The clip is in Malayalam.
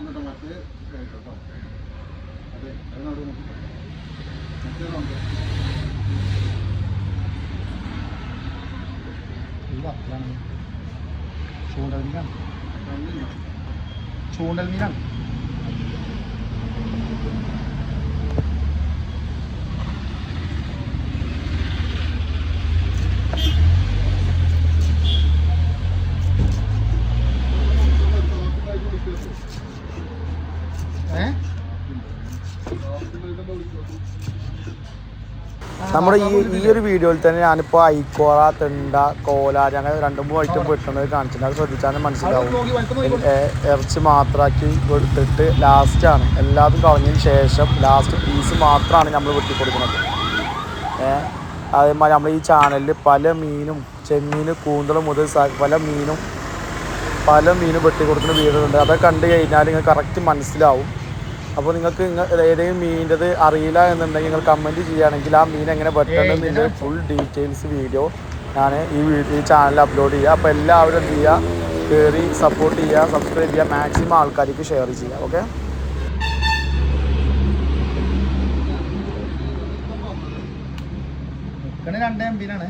ఉండడం బట్టి అదే ఎన్నడూ మంచిగా ఉంటుంది చూడాలి మీరా చూడాలి మీరా നമ്മുടെ ഈ ഈ ഒരു വീഡിയോയിൽ തന്നെ ഞാനിപ്പോൾ ഐക്കോള തെണ്ട കോലാരി അങ്ങനെ രണ്ട് മൂന്ന് ഐറ്റം പെട്ടുന്നത് കാണിച്ചിട്ടുണ്ട്. അത് ശ്രദ്ധിച്ചാൽ മനസ്സിലാവും. ഇറച്ചി മാത്രമാക്കി എടുത്തിട്ട് ആണ്. എല്ലാതും കളഞ്ഞതിന് ശേഷം ലാസ്റ്റ് പീസ് മാത്രമാണ് നമ്മൾ വെട്ടി കൊടുക്കുന്നത് അതേമാതിരി നമ്മൾ ഈ ചാനലിൽ പല മീനും ചെമ്മീൻ കൂന്തളം മുതൽ പല മീനും പല മീനും വെട്ടി കൊടുക്കുന്ന വീടുകളുണ്ട് അതൊക്കെ കണ്ടു കഴിഞ്ഞാൽ നിങ്ങൾക്ക് കറക്റ്റ് മനസ്സിലാവും. അപ്പോൾ നിങ്ങൾക്ക് നിങ്ങൾ ഏതെങ്കിലും മീനിന്റെത് അറിയില്ല എന്നുണ്ടെങ്കിൽ നിങ്ങൾ കമന്റ് ചെയ്യുകയാണെങ്കിൽ ആ മീൻ എങ്ങനെ വെട്ടണമെന്നതിന്റെ ഫുൾ ഡീറ്റെയിൽസ് വീഡിയോ ഞാൻ ഈ വീഡിയോ ഈ ചാനലിൽ അപ്ലോഡ് ചെയ്യുക. അപ്പോൾ എല്ലാവരും എന്ത് ചെയ്യുക? കയറി സപ്പോർട്ട് ചെയ്യുക സബ്സ്ക്രൈബ് ചെയ്യുക മാക്സിമം ആൾക്കാർക്ക് ഷെയർ ചെയ്യുക. ഓക്കെ രണ്ടേ എം ബിയിലാണ്